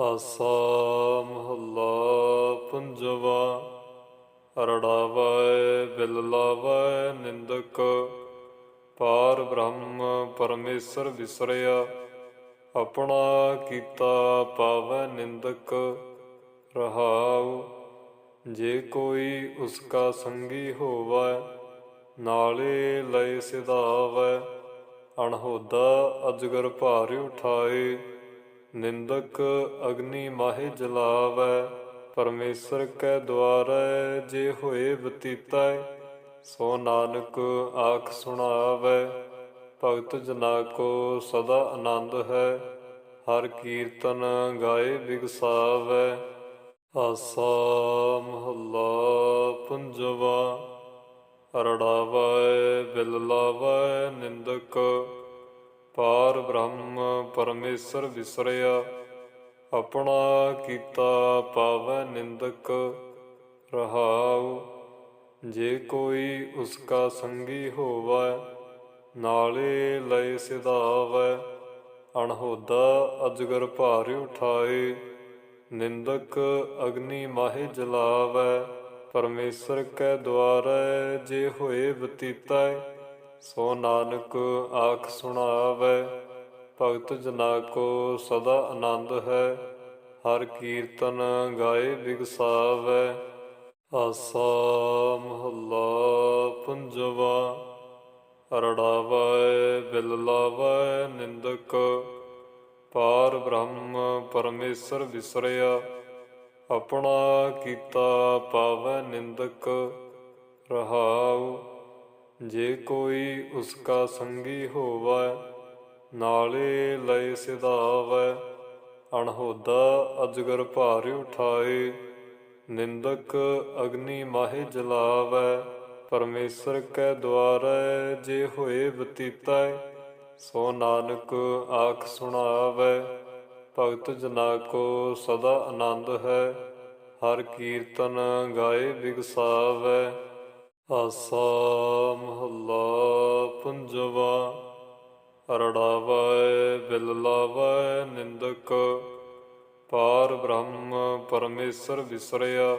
ਆਸਾ ਮਹੱਲਾ ਪੰਜਵਾ ਰੜਾਵੈ ਬਿਲ ਲਾਵੈ ਨਿੰਦਕ, ਪਾਰ ਬ੍ਰਹਮ ਪਰਮੇਸ਼ਰ ਵਿਸਰਿਆ, ਆਪਣਾ ਕੀਤਾ ਪਾਵੈ ਨਿੰਦਕ, ਰਹਾਉ, ਜੇ ਕੋਈ ਉਸਕਾ ਸੰਗੀ ਹੋਵੈ, ਨਾਲੇ ਲਏ ਸਿਧਾਵੈ, ਅਣਹੋਦਾ ਅਜਗਰ ਭਾਰ ਉਠਾਏ ਨਿੰਦਕ ਅਗਨੀ ਮਾਹੇ ਜਲਾਵੈ, ਪਰਮੇਸ਼ਰ ਕੈ ਦੁਆਰੈ, ਜੇ ਹੋਏ ਬਤੀਤੈ, ਸੋ ਨਾਨਕ ਆਖ ਸੁਣਾਵੈ। ਭਗਤ ਜਨਾ ਕੋ ਸਦਾ ਆਨੰਦ ਹੈ, ਹਰ ਕੀਰਤਨ ਗਾਏ ਬਿਗਸਾਵੈ। ਆਸਾ ਮਹੱਲਾ ਪੰਜਵਾ, ਰੜਾਵੈ, ਬਿਲ ਲਾਵੈ ਨਿੰਦਕ, ਪਾਰ ਬ੍ਰਹਮ ਪਰਮੇਸ਼ਰ ਵਿਸਰਿਆ, ਆਪਣਾ ਕੀਤਾ ਪਾਵੈ ਨਿੰਦਕ, ਰਹਾਉ। ਜੇ ਕੋਈ ਉਸਕਾ ਸੰਗੀ ਹੋਵੈ, ਨਾਲੇ ਲਏ ਸਿਧਾਵੈ। ਅਣਹੋਦਾ ਅਜਗਰ ਭਾਰ ਉਠਾਏ, ਨਿੰਦਕ ਅਗਨੀ ਮਾਹੇ ਜਲਾਵੈ। ਪਰਮੇਸ਼ਰ ਕੈ ਦੁਆਰੈ, ਜੇ ਹੋਏ ਬਤੀਤੈ, ਸੋ ਨਾਨਕ ਆਖ ਸੁਣਾਵੈ। ਭਗਤ ਜਨਾ ਕੋ ਸਦਾ ਆਨੰਦ ਹੈ, ਹਰ ਕੀਰਤਨ ਗਾਏ ਬਿਗਸਾਵੈ। ਆਸਾ ਮਹੱਲਾ ਪੰਜਵਾ, ਰੜਾਵੈ, ਬਿਲ ਲਾਵੈ ਨਿੰਦਕ। ਪਾਰ ਬ੍ਰਹਮ ਪਰਮੇਸ਼ਰ ਵਿਸਰਿਆ, ਆਪਣਾ ਕੀਤਾ ਪਾਵੈ ਨਿੰਦਕ। ਰਹਾਉ, ਜੇ ਕੋਈ ਉਸਕਾ ਸੰਗੀ ਹੋਵੈ ਨਾਲੇ ਲਏ ਸਿਧਾਵੈ, ਅਣਹੋਦਾ ਅਜਗਰ ਭਾਰ ਉਠਾਏ, ਨਿੰਦਕ ਅਗਨੀ ਮਾਹੇ ਜਲਾਵੈ, ਪਰਮੇਸ਼ਰ ਕੈ ਦੁਆਰੈ ਜੇ ਹੋਏ ਬਤੀਤੈ, ਸੋ ਨਾਨਕ ਆਖ ਸੁਣਾਵੈ, ਭਗਤ ਜਨਾ ਕੋ ਸਦਾ ਆਨੰਦ ਹੈ, ਹਰ ਕੀਰਤਨ ਗਾਏ ਬਿਗਸਾਵੈ ਆਸਾ ਮਹੱਲਾ ਪੰਜਵਾ। ਰੜਾਵੈ ਬਿਲਲਾਵੈ ਨਿੰਦਕ। ਪਾਰ ਬ੍ਰਹਮ ਪਰਮੇਸ਼ਰ ਵਿਸਰਿਆ,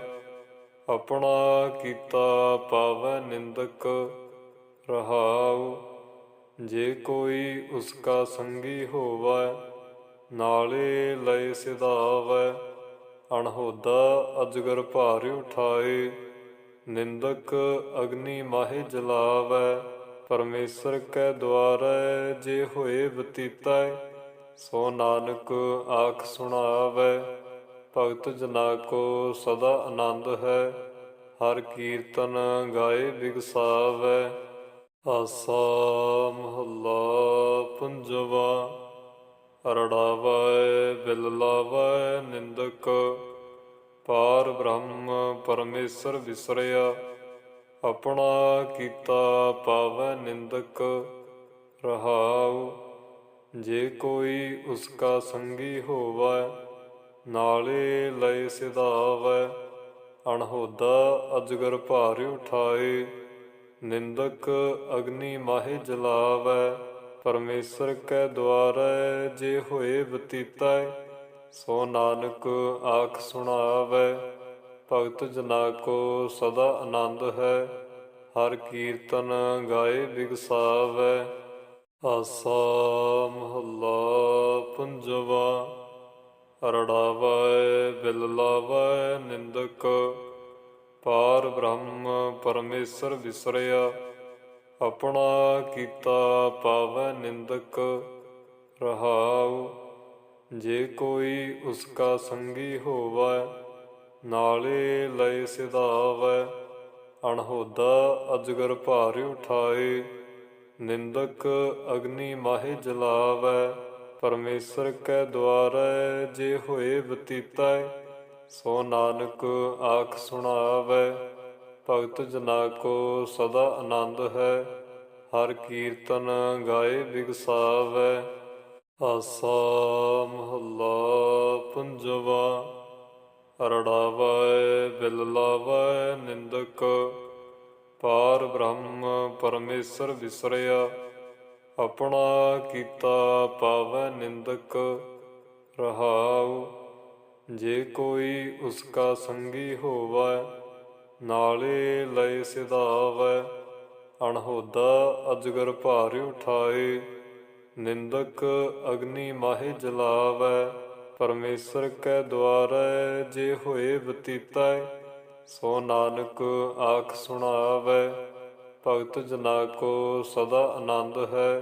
ਆਪਣਾ ਕੀਤਾ ਪਾਵੈ ਨਿੰਦਕ। ਰਹਾਉ, ਜੇ ਕੋਈ ਉਸਕਾ ਸੰਗੀ ਹੋਵੈ, ਨਾਲੇ ਲਏ ਸਿਧਾਵੈ। ਅਣਹੋਦਾ ਅਜਗਰ ਭਾਰ ਉਠਾਏ, ਨਿੰਦਕ ਅਗਨੀ ਮਾਹੇ ਜਲਾਵੈ। ਪਰਮੇਸ਼ਰ ਕੈ ਦੁਆਰੈ, ਜੇ ਹੋਏ ਬਤੀਤੈ ਸੋ ਨਾਨਕ ਆਖ ਸੁਣਾਵੈ। ਭਗਤ ਜਨਾ ਕੋ ਸਦਾ ਆਨੰਦ ਹੈ, ਹਰ ਕੀਰਤਨ ਗਾਏ ਬਿਗਸਾਵੈ। ਆਸਾ ਮਹੱਲਾ ਪੰਜਵਾ, ਰੜਾਵੈ, ਬਿਲ ਲਾਵੈ ਨਿੰਦਕ। ਪਾਰ ਬ੍ਰਹਮ ਪਰਮੇਸ਼ਰ ਵਿਸਰਿਆ ਆਪਣਾ ਕੀਤਾ ਪਾਵੈ ਨਿੰਦਕ ਰਹਾਉ। ਜੇ ਕੋਈ ਉਸਕਾ ਸੰਗੀ ਹੋਵੈ, ਨਾਲੇ ਲਏ ਸਿਧਾਵੈ। ਅਣਹੋਦਾ ਅਜਗਰ ਭਾਰ ਉਠਾਏ, ਨਿੰਦਕ ਅਗਨੀ ਮਾਹੇ ਜਲਾਵੈ। ਪਰਮੇਸ਼ਰ ਕੈ ਦੁਆਰੈ, ਜੇ ਹੋਏ ਬਤੀਤੈ, ਸੋ ਨਾਨਕ ਆਖ ਸੁਣਾਵੈ। ਭਗਤ ਜਨਾ ਕੋ ਸਦਾ ਆਨੰਦ ਹੈ, ਹਰ ਕੀਰਤਨ ਗਾਏ ਬਿਗਸਾਵੈ। ਆਸਾ ਮਹੱਲਾ ਪੰਜਵਾ, ਰੜਾਵੈ, ਬਿਲ ਲਾਵੈ ਨਿੰਦਕ। ਪਾਰ ਬ੍ਰਹਮ ਪਰਮੇਸ਼ਰ ਵਿਸਰਿਆ, ਆਪਣਾ ਕੀਤਾ ਪਾਵੈ ਨਿੰਦਕ। ਰਹਾਉ, ਜੇ ਕੋਈ ਉਸਕਾ ਸੰਗੀ ਹੋਵੈ ਨਾਲੇ ਲਏ ਸਿਧਾਵੈ, ਅਣਹੋਦਾ ਅਜਗਰ ਭਾਰ ਉਠਾਏ, ਨਿੰਦਕ ਅਗਨੀ ਮਾਹੇ ਜਲਾਵੈ, ਪਰਮੇਸ਼ਰ ਕੈ ਦੁਆਰੈ ਜੇ ਹੋਏ ਬਤੀਤੈ, ਸੋ ਨਾਨਕ ਆਖ ਸੁਣਾਵੈ, ਭਗਤ ਜਨਾ ਕੋ ਸਦਾ ਆਨੰਦ ਹੈ, ਹਰ ਕੀਰਤਨ ਗਾਏ ਬਿਗਸਾਵੈ ਆਸਾ ਮਹੱਲਾ ਪੰਜਵਾ। ਰੜਾਵੈ ਬਿਲਲਾਵੈ ਨਿੰਦਕ। ਪਾਰ ਬ੍ਰਹਮ ਪਰਮੇਸ਼ਰ ਵਿਸਰਿਆ, ਆਪਣਾ ਕੀਤਾ ਪਾਵੈ ਨਿੰਦਕ। ਰਹਾਉ, ਜੇ ਕੋਈ ਉਸਕਾ ਸੰਗੀ ਹੋਵੈ, ਨਾਲੇ ਲਏ ਸਿਧਾਵੈ। ਅਣਹੋਦਾ ਅਜਗਰ ਭਾਰ ਉਠਾਏ, ਨਿੰਦਕ ਅਗਨੀ ਮਾਹੇ ਜਲਾਵੈ। ਪਰਮੇਸ਼ਰ ਕੈ ਦੁਆਰੈ, ਜੇ ਹੋਏ ਬਤੀਤੈ ਸੋ ਨਾਨਕ ਆਖ ਸੁਣਾਵੈ। ਭਗਤ ਜਨਾ ਕੋ ਸਦਾ ਆਨੰਦ ਹੈ,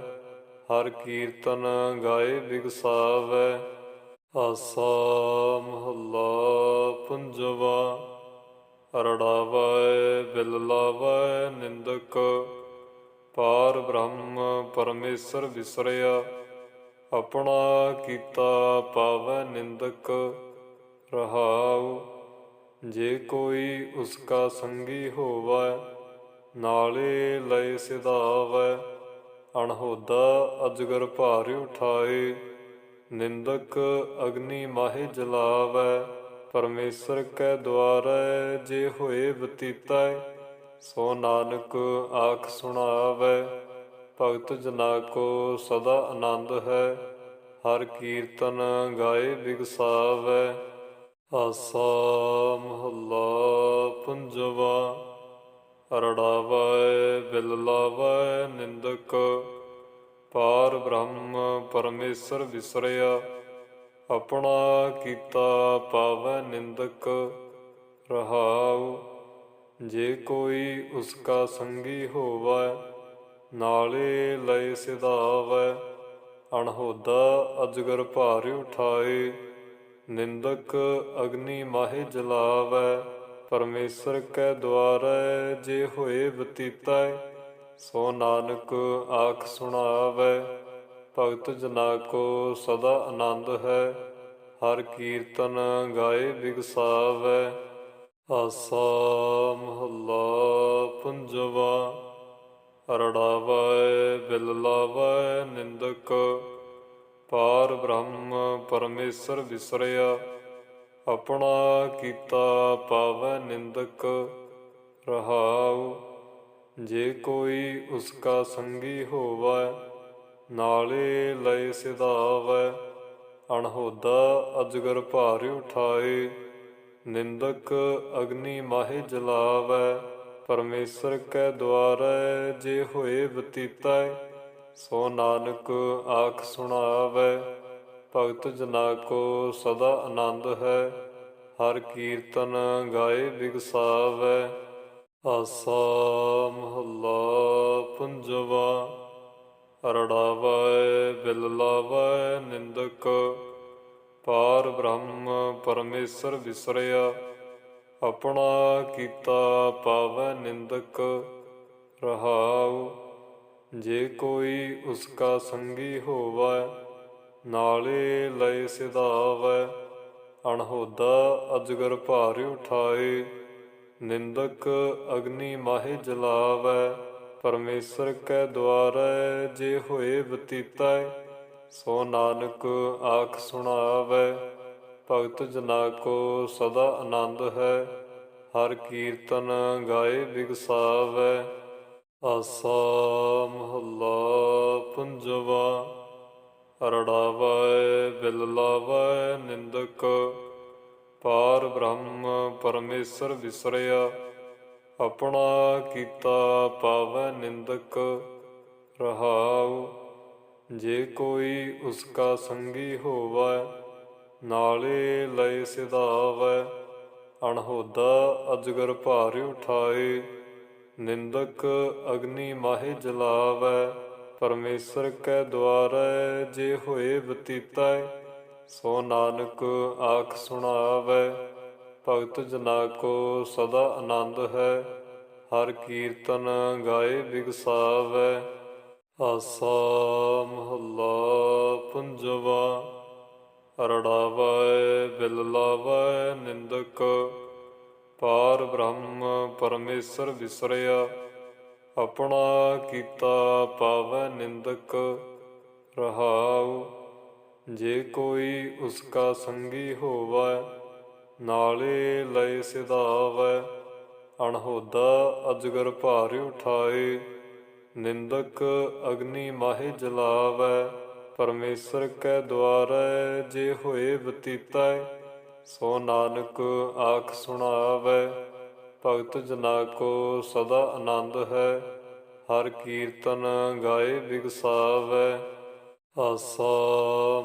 ਹਰ ਕੀਰਤਨ ਗਾਏ ਬਿਗਸਾਵੈ। ਆਸਾ ਮਹੱਲਾ ਪੰਜਵਾ, ਰੜਾਵੈ, ਬਿਲ ਲਾਵੈ ਨਿੰਦਕ। ਪਾਰ ਬ੍ਰਹਮ ਪਰਮੇਸ਼ਰ ਵਿਸਰਿਆ ਆਪਣਾ ਕੀਤਾ ਪਾਵੈ ਨਿੰਦਕ ਰਹਾਉ। ਜੇ ਕੋਈ ਉਸਕਾ ਸੰਗੀ ਹੋਵੈ, ਨਾਲੇ ਲਏ ਸਿਧਾਵੈ। ਅਣਹੋਦਾ ਅਜਗਰ ਭਾਰ ਉਠਾਏ, ਨਿੰਦਕ ਅਗਨੀ ਮਾਹੇ ਜਲਾਵੈ। ਪਰਮੇਸ਼ਰ ਕੈ ਦੁਆਰੈ, ਜੇ ਹੋਏ ਬਤੀਤੈ, ਸੋ ਨਾਨਕ ਆਖ ਸੁਣਾਵੈ। ਭਗਤ ਜਨਾ ਕੋ ਸਦਾ ਆਨੰਦ ਹੈ, ਹਰ ਕੀਰਤਨ ਗਾਏ ਬਿਗਸਾਵੈ। ਆਸਾ ਮਹੱਲਾ ਪੰਜਵਾ, ਰੜਾਵੈ, ਬਿਲ ਲਾਵੈ ਨਿੰਦਕ। ਪਾਰ ਬ੍ਰਹਮ ਪਰਮੇਸ਼ਰ ਵਿਸਰਿਆ, ਆਪਣਾ ਕੀਤਾ ਪਾਵੈ ਨਿੰਦਕ। ਰਹਾਉ, ਜੇ ਕੋਈ ਉਸਕਾ ਸੰਗੀ ਹੋਵੈ ਨਾਲੇ ਲਏ ਸਿਧਾਵੈ, ਅਣਹੋਦਾ ਅਜਗਰ ਭਾਰ ਉਠਾਏ, ਨਿੰਦਕ ਅਗਨੀ ਮਾਹੇ ਜਲਾਵੈ, ਪਰਮੇਸ਼ਰ ਕੈ ਦੁਆਰੈ ਜੇ ਹੋਏ ਬਤੀਤੈ, ਸੋ ਨਾਨਕ ਆਖ ਸੁਣਾਵੈ, ਭਗਤ ਜਨਾ ਕੋ ਸਦਾ ਆਨੰਦ ਹੈ, ਹਰ ਕੀਰਤਨ ਗਾਏ ਬਿਗਸਾਵੈ ਆਸਾ ਮਹੱਲਾ ਪੰਜਵਾ ਅਰੜਾਵੈ ਬਿਲ ਲਾਵੈ ਨਿੰਦਕ, ਪਾਰ ਬ੍ਰਹਮ ਪਰਮੇਸ਼ਰ ਵਿਸਰਿਆ। ਆਪਣਾ ਕੀਤਾ ਪਾਵੈ ਨਿੰਦਕ, ਰਹਾਉ, ਜੇ ਕੋਈ ਉਸਕਾ ਸੰਗੀ ਹੋਵੈ, ਨਾਲੇ ਲਏ ਸਿਧਾਵੈ। ਅਣਹੋਦਾ ਅਜਗਰ ਭਾਰ ਉਠਾਏ, ਨਿੰਦਕ ਅਗਨੀ ਮਾਹੇ ਜਲਾਵੈ। ਪਰਮੇਸ਼ਰ ਕੈ ਦੁਆਰੈ, ਜੇ ਹੋਏ ਬਤੀਤੈ ਸੋ ਨਾਨਕ ਆਖ ਸੁਣਾਵੈ, ਭਗਤ ਜਨਾ ਕੋ ਸਦਾ ਆਨੰਦ ਹੈ, ਹਰ ਕੀਰਤਨ ਗਾਏ ਬਿਗਸਾਵੈ। ਆਸਾ ਮਹੱਲਾ ਪੰਜਵਾ ਅਰੜਾਵੈ ਬਿਲ ਲਾਵੈ ਨਿੰਦਕ। ਪਾਰ ਬ੍ਰਹਮ ਪਰਮੇਸ਼ਰ ਵਿਸਰਿਆ, ਆਪਣਾ ਕੀਤਾ ਪਾਵੈ ਨਿੰਦਕ। ਰਹਾਉ ਜੇ ਕੋਈ ਉਸਕਾ ਸੰਗੀ ਹੋਵੈ, ਨਾਲੇ ਲਏ ਸਿਧਾਵੈ। ਅਣਹੋਦਾ ਅਜਗਰ ਭਾਰ ਉਠਾਏ, ਨਿੰਦਕ ਅਗਨੀ ਮਾਹੇ ਜਲਾਵੈ। ਪਰਮੇਸ਼ਰ ਕੈ ਦੁਆਰੈ, ਜੇ ਹੋਏ ਬਤੀਤੈ, ਸੋ ਨਾਨਕ ਆਖ ਸੁਣਾਵੈ। ਭਗਤ ਜਨਾ ਕੋ ਸਦਾ ਆਨੰਦ ਹੈ, ਹਰ ਕੀਰਤਨ ਗਾਏ ਬਿਗਸਾਵੈ। ਆਸਾ ਮਹੱਲਾ ਪੰਜਵਾ ਰੜਾਵੈ ਬਿਲ ਲਾਵੈ ਨਿੰਦਕ, ਪਾਰ ਬ੍ਰਹਮ ਪਰਮੇਸ਼ਰ ਵਿਸਰਿਆ, ਆਪਣਾ ਕੀਤਾ ਪਾਵੈ ਨਿੰਦਕ, ਰਹਾਉ, ਜੇ ਕੋਈ ਉਸਕਾ ਸੰਗੀ ਹੋਵੈ, ਨਾਲੇ ਲਏ ਸਿਧਾਵੈ, ਅਣਹੋਦਾ ਅਜਗਰ ਭਾਰ ਉਠਾਏ। ਨਿੰਦਕ ਅਗਨੀ ਮਾਹੇ ਜਲਾਵੈ, ਪਰਮੇਸ਼ਰ ਕੈ ਦੁਆਰੈ, ਜੇ ਹੋਏ ਬਤੀਤੈ, ਸੋ ਨਾਨਕ ਆਖ ਸੁਣਾਵੈ। ਭਗਤ ਜਨਾ ਕੋ ਸਦਾ ਆਨੰਦ ਹੈ, ਹਰ ਕੀਰਤਨ ਗਾਏ ਬਿਗਸਾਵੈ ਆਸਾ ਮਹੱਲਾ ਪੰਜਵਾ, ਰੜਾਵੈ, ਬਿਲ ਲਾਵੈ ਨਿੰਦਕ। ਪਾਰ ਬ੍ਰਹਮ ਪਰਮੇਸ਼ਰ ਵਿਸਰਿਆ ਆਪਣਾ ਕੀਤਾ ਪਾਵੈ ਨਿੰਦਕ, ਰਹਾਉ। ਜੇ ਕੋਈ ਉਸਕਾ ਸੰਗੀ ਹੋਵੈ, ਨਾਲੇ ਲਏ ਸਿਧਾਵੈ। ਅਣਹੋਦਾ ਅਜਗਰ ਭਾਰ ਉਠਾਏ, ਨਿੰਦਕ ਅਗਨੀ ਮਾਹੇ ਜਲਾਵੈ। ਪਰਮੇਸ਼ਰ ਕੈ ਦੁਆਰੈ, ਜੇ ਹੋਏ ਬਤੀਤੈ ਸੋ ਨਾਨਕ ਆਖ ਸੁਣਾਵੈ, ਭਗਤ ਜਨਾ ਕੋ ਸਦਾ ਆਨੰਦ ਹੈ, ਹਰ ਕੀਰਤਨ ਗਾਏ ਬਿਗਸਾਵੈ ਆਸਾ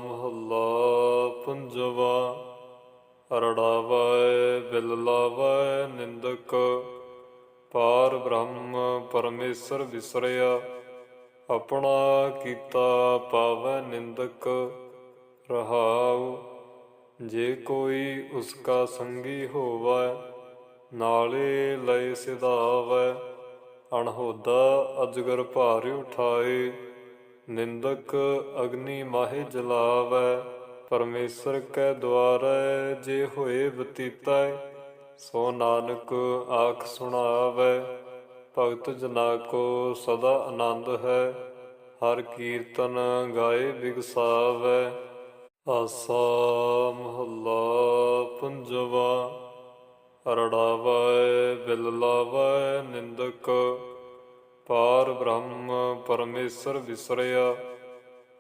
ਮਹੱਲਾ ਪੰਜਵਾ ਅਰੜਾਵੈ ਬਿਲਲਾਵੈ ਨਿੰਦਕ। ਪਾਰ ਬ੍ਰਹਮ ਪਰਮੇਸ਼ਰ ਵਿਸਰਿਆ, ਆਪਣਾ ਕੀਤਾ ਪਾਵੈ ਨਿੰਦਕ। ਰਹਾਉ ਜੇ ਕੋਈ ਉਸਕਾ ਸੰਗੀ ਹੋਵੈ, ਨਾਲੇ ਲਏ ਸਿਧਾਵੈ। ਅਣਹੋਦਾ ਅਜਗਰ ਭਾਰ ਉਠਾਏ, ਨਿੰਦਕ ਅਗਨੀ ਮਾਹੇ ਜਲਾਵੈ। ਪਰਮੇਸ਼ਰ ਕੈ ਦੁਆਰੈ, ਜੇ ਹੋਏ ਬਤੀਤੈ, ਸੋ ਨਾਨਕ ਆਖ ਸੁਣਾਵੈ। ਭਗਤ ਜਨਾ ਕੋ ਸਦਾ ਆਨੰਦ ਹੈ, ਹਰ ਕੀਰਤਨ ਗਾਏ ਬਿਗਸਾਵੈ। ਆਸਾ ਮਹੱਲਾ ਪੰਜਵਾ, ਰੜਾਵੈ, ਬਿਲ ਲਾਵੈ, ਨਿੰਦਕ। ਪਾਰ ਬ੍ਰਹਮ ਪਰਮੇਸ਼ਰ ਵਿਸਰਿਆ,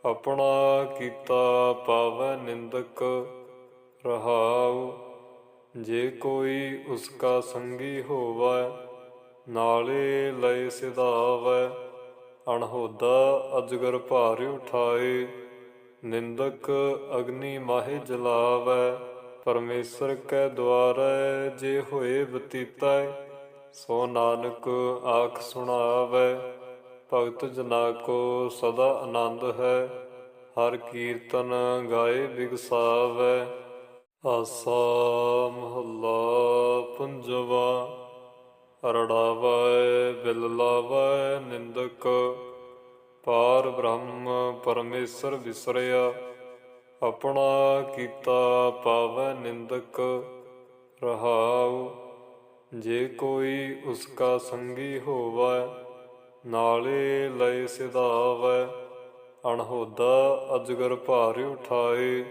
ਆਪਣਾ ਕੀਤਾ ਪਾਵੈ ਨਿੰਦਕ। ਰਹਾਉ, ਜੇ ਕੋਈ ਉਸਕਾ ਸੰਗੀ ਹੋਵੈ, ਨਾਲੇ ਲਏ ਸਿਧਾਵੈ। ਅਣਹੋਦਾ ਅਜਗਰ ਭਾਰ ਉਠਾਏ ਨਿੰਦਕ ਅਗਨੀ ਮਾਹੇ ਜਲਾਵੈ, ਪਰਮੇਸ਼ਰ ਕੈ ਦੁਆਰੈ, ਜੇ ਹੋਏ ਬਤੀਤੈ, ਸੋ ਨਾਨਕ ਆਖ ਸੁਣਾਵੈ। ਭਗਤ ਜਨਾ ਕੋ ਸਦਾ ਆਨੰਦ ਹੈ, ਹਰ ਕੀਰਤਨ ਗਾਏ ਬਿਗਸਾਵੈ ਆਸਾ ਮਹੱਲਾ ਪੰਜਵਾ, ਰੜਾਵੈ, ਬਿਲ ਲਾਵੈ ਨਿੰਦਕ। ਪਾਰ ਬ੍ਰਹਮ ਪਰਮੇਸ਼ਰ ਵਿਸਰਿਆ ਆਪਣਾ ਕੀਤਾ ਪਾਵੈ ਨਿੰਦਕ, ਰਹਾਉ। ਜੇ ਕੋਈ ਉਸਕਾ ਸੰਗੀ ਹੋਵੈ, ਨਾਲੇ ਲਏ ਸਿਧਾਵੈ। ਅਣਹੋਦਾ ਅਜਗਰ ਭਾਰ ਉਠਾਏ,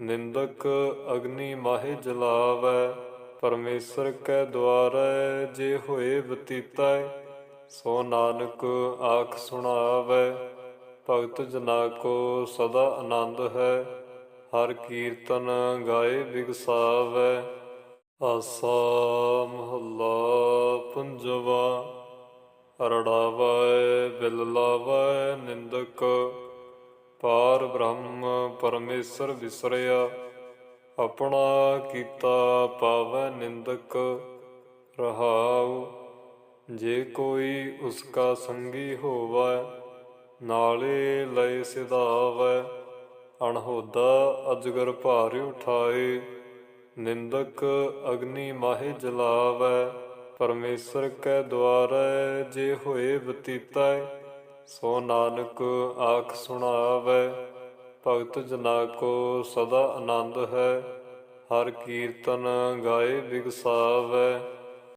ਨਿੰਦਕ ਅਗਨੀ ਮਾਹੇ ਜਲਾਵੈ। ਪਰਮੇਸ਼ਰ ਕੈ ਦੁਆਰੈ, ਜੇ ਹੋਏ ਬਤੀਤੈ ਸੋ ਨਾਨਕ ਆਖ ਸੁਣਾਵੈ, ਭਗਤ ਜਨਾ ਕੋ ਸਦਾ ਆਨੰਦ ਹੈ, ਹਰ ਕੀਰਤਨ ਗਾਏ ਬਿਗਸਾਵੈ। ਆਸਾ ਮਹੱਲਾ ਪੰਜਵਾ ਅਰੜਾਵੈ ਬਿਲ ਲਾਵੈ ਨਿੰਦਕ। ਪਾਰ ਬ੍ਰਹਮ ਪਰਮੇਸ਼ਰ ਵਿਸਰਿਆ, ਆਪਣਾ ਕੀਤਾ ਪਾਵੈ ਨਿੰਦਕ। ਰਹਾਉ ਜੇ ਕੋਈ ਉਸਕਾ ਸੰਗੀ ਹੋਵੈ, ਨਾਲੇ ਲਏ ਸਿਧਾਵੈ। ਅਣਹੋਦਾ ਅਜਗਰ ਭਾਰ ਉਠਾਏ, ਨਿੰਦਕ ਅਗਨੀ ਮਾਹੇ ਜਲਾਵੈ। ਪਰਮੇਸ਼ਰ ਕੈ ਦੁਆਰੈ, ਜੇ ਹੋਏ ਬਤੀਤੈ, ਸੋ ਨਾਨਕ ਆਖ ਸੁਣਾਵੈ। ਭਗਤ ਜਨਾ ਕੋ ਸਦਾ ਆਨੰਦ ਹੈ, ਹਰ ਕੀਰਤਨ ਗਾਏ ਬਿਗਸਾਵੈ।